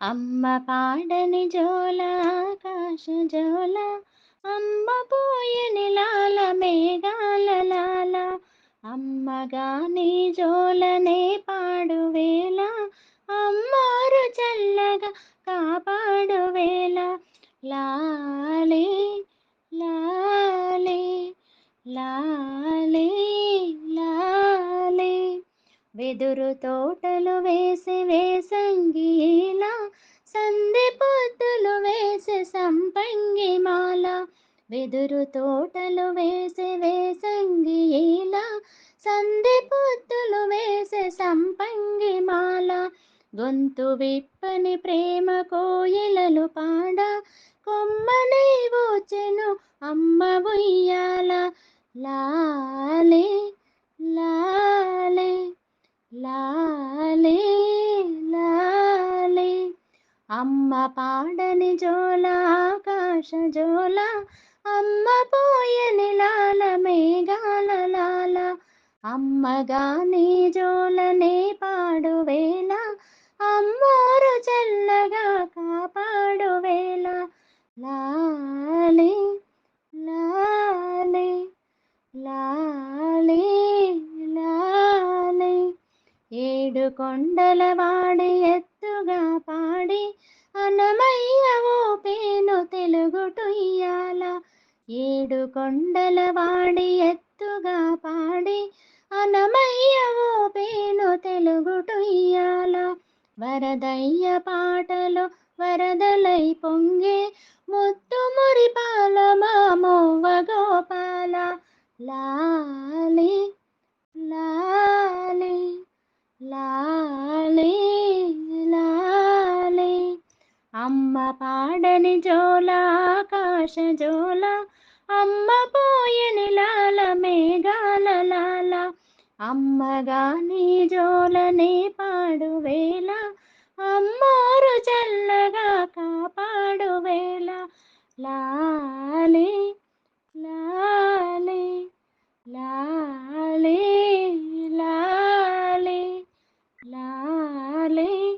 అమ్మ పాడని జోల ఆకాశ జోల అమ్మ పోయని లాల మేఘాల లాల. అమ్మగా జోలనే పాడువేళ అమ్మారు చల్లగా కాపాడువేళ లాలే లాలే లాలే లాలే. వెదురు తోటలు వేసి వేసంగిలా సంపంగి మాల వెదురు తోటలు వేసి వేసంగిలా సంధి పొత్తులు వేసి సంపంగి మాల గొంతు విప్పని ప్రేమ కోయిలలు పాడ కొమ్మనే వచ్చెను అమ్మ ఉయ్యాల లా అమ్మ పాడని జోల ఆకాశ జోల అమ్మ పోయని లాల మేఘాల లాల. అమ్మగా జోలనే పాడువేళ అమ్మోరు చల్లగా కాపాడు లాలి లాలి లాలి లాలే. ఏడు కొండల వాడి ఊపేను తెలుగుటుయ్యాల ఏడు కొండల వాడి ఎత్తుగా పాడి అనమయ్య ఊపేను తెలుగుటుయ్యాల. వరదయ్య పాటలు వరదలై పొంగే ముత్తు మురిపాల మామోవ గోపాల. లాలి అమ్మ పాడని జోల ఆకాశ జోల అమ్మ పోయని లాల మేఘాల లాల. అమ్మగాని జోలనే పాడు వేళ అమ్మోరు చల్లగా కాపాడు వేళ. లాలే లాలే లాలే లాలే లాలే.